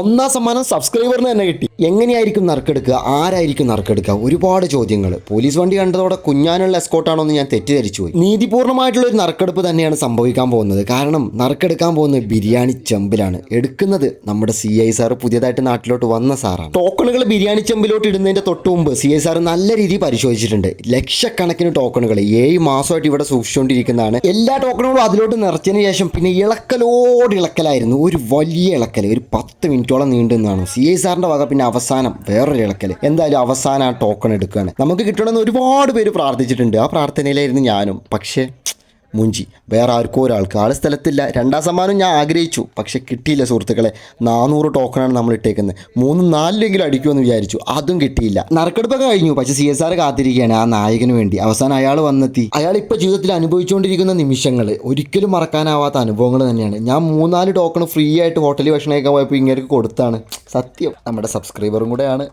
ഒന്നാം സമ്മാനം സബ്സ്ക്രൈബറിന് തന്നെ കിട്ടി. എങ്ങനെയായിരിക്കും നറുക്കെടുക്കുക? ആരായിരിക്കും നറുക്കെടുക്കുക? ഒരുപാട് ചോദ്യങ്ങൾ പോലീസ് വണ്ടി കണ്ടതോടെ കുഞ്ഞാനുള്ള എസ്കോട്ടാണോ എന്ന് ഞാൻ തെറ്റിദ്ധരിച്ചു പോയി നീതിപൂർണമായിട്ടുള്ള ഒരു നറുക്കെടുപ്പ് തന്നെയാണ് സംഭവിക്കാൻ പോകുന്നത്. കാരണം നറുക്കെടുക്കാൻ പോകുന്നത് ബിരിയാണി ചെമ്പിലാണ്. എടുക്കുന്നത് നമ്മുടെ സി ഐ സാർ പുതിയതായിട്ട് നാട്ടിലോട്ട് വന്ന സാറാണ്. ടോക്കണുകൾ ബിരിയാണി ചെമ്പിലോട്ട് ഇടുന്നതിന്റെ തൊട്ട് മുമ്പ് സി ഐ സാർ നല്ല രീതിയിൽ പരിശോധിച്ചിട്ടുണ്ട്. ലക്ഷക്കണക്കിന് ടോക്കണുകൾ ഏഴ് മാസമായിട്ട് ഇവിടെ സൂക്ഷിച്ചുകൊണ്ടിരിക്കുന്നതാണ്. എല്ലാ ടോക്കണുകളും അതിലോട്ട് നിറച്ചതിന് ശേഷം പിന്നെ ഇളക്കലോട് ഇളക്കലായിരുന്നു. ഒരു വലിയ ഇളക്കൽ ഒരു പത്ത് മിനിറ്റോളം നീണ്ടു നിന്നാണ് സി ഐ സാറിന്റെ വക പിന്നെ അവസാനം വേറൊരു ഇളക്കൽ എന്തായാലും അവസാനം ആ ടോക്കൺ എടുക്കുകയാണ് നമുക്ക് കിട്ടണമെന്ന് ഒരുപാട് പേര് പ്രാർത്ഥിച്ചിട്ടുണ്ട്. ആ പ്രാർത്ഥനയിലായിരുന്നു ഞാനും. പക്ഷേ മുഞ്ചി. വേറെ ആർക്കോ ഒരാൾക്ക് ആൾ സ്ഥലത്തില്ല. രണ്ടാം സമ്മാനം ഞാൻ ആഗ്രഹിച്ചു. പക്ഷെ കിട്ടിയില്ല സുഹൃത്തുക്കളെ. നാനൂറ് ടോക്കണാണ് നമ്മൾ ഇട്ടേക്കുന്നത്. മൂന്നും നാലിലെങ്കിലും അടിക്കുമെന്ന് വിചാരിച്ചു. അതും കിട്ടിയില്ല. നറുക്കെടുപ്പൊക്കെ കഴിഞ്ഞു. പക്ഷെ സി എസ് ആർ കാത്തിരിക്കുകയാണ് ആ നായകന് വേണ്ടി. അവസാനം അയാൾ വന്നെത്തി. അയാൾ ഇപ്പോൾ ജീവിതത്തിൽ അനുഭവിച്ചുകൊണ്ടിരിക്കുന്ന നിമിഷങ്ങൾ ഒരിക്കലും മറക്കാനാവാത്ത അനുഭവങ്ങൾ തന്നെയാണ്. ഞാൻ മൂന്നാൽ ടോക്കൺ ഫ്രീ ആയിട്ട് ഹോട്ടലിൽ ഭക്ഷണം കഴിക്കാൻ പോയപ്പോൾ ഇങ്ങനെ കൊടുത്താണ്. സത്യം. നമ്മുടെ സബ്സ്ക്രൈബറും കൂടെയാണ്.